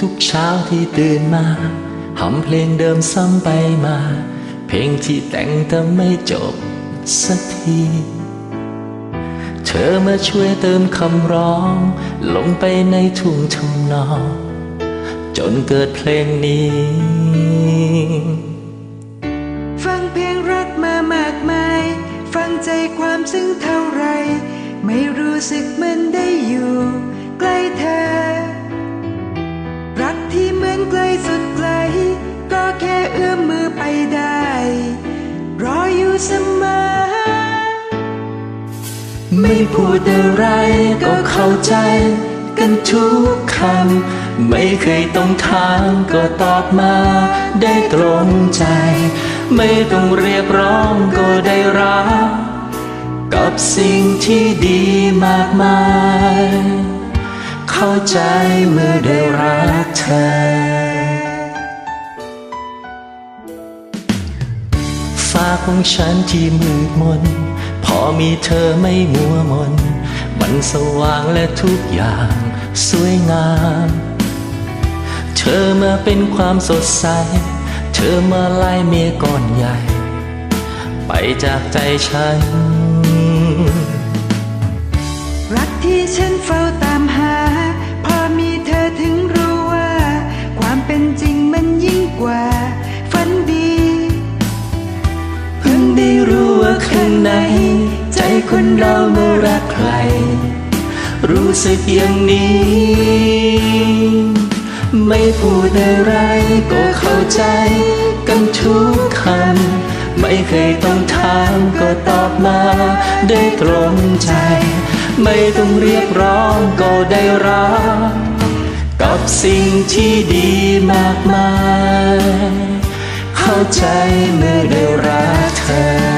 ทุกๆเช้าที่ตื่นมาหำเพลงเดิมซ้ำไปมา เพลงที่แต่งแต่ไม่จบสักที เธอมาช่วยเติมคำร้อง ลงไปในทุ่งทำนอง จนเกิดเพลงนี้ ฟังเพลงรักมามากมาย ฟังใจความซึ้งเท่าไร ไม่รู้สึกเมื พูดอะไรก็เข้าใจ กันทุกคำ ไม่เคยต้องถามก็ตอบมา ได้ตรงใจ ไม่ต้องเรียกร้องก็ได้รับ กับสิ่งที่ดีมากมาย เข้าใจเมื่อได้รักเธอฟ้าของฉันที่มืดมน มีเธอไม่มัวมน มันสว่างและทุกอย่างสวยงาม เธอมาเป็นความสดใส เธอมาไล่เมฆก้อนใหญ่ ไปจากใจฉัน รักที่ฉันเฝ้าตาม รู้สึกอย่างนี้ ไม่พูดอะไรก็เข้าใจ กันทุกคำไม่เคยต้องถามก็ตอบมาได้ตรงใจ ไม่ต้องเรียกร้องก็ได้รับ กับสิ่งที่ดีมากมาย เข้าใจเมื่อได้รักเธอ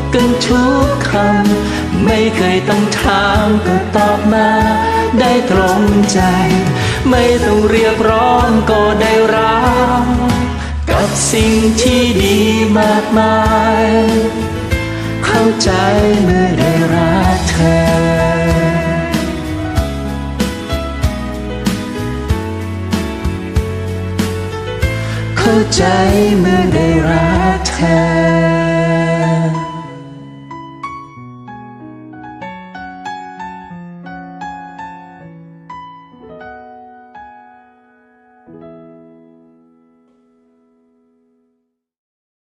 กันทุกคำ ไม่เคยต้องถามก็ตอบมา ได้ตรงใจ ไม่ต้องเรียกร้องก็ได้รับกับสิ่งที่ดีมากมาย เข้าใจเมื่อได้รักเธอเข้าใจเมื่อได้รักเธอ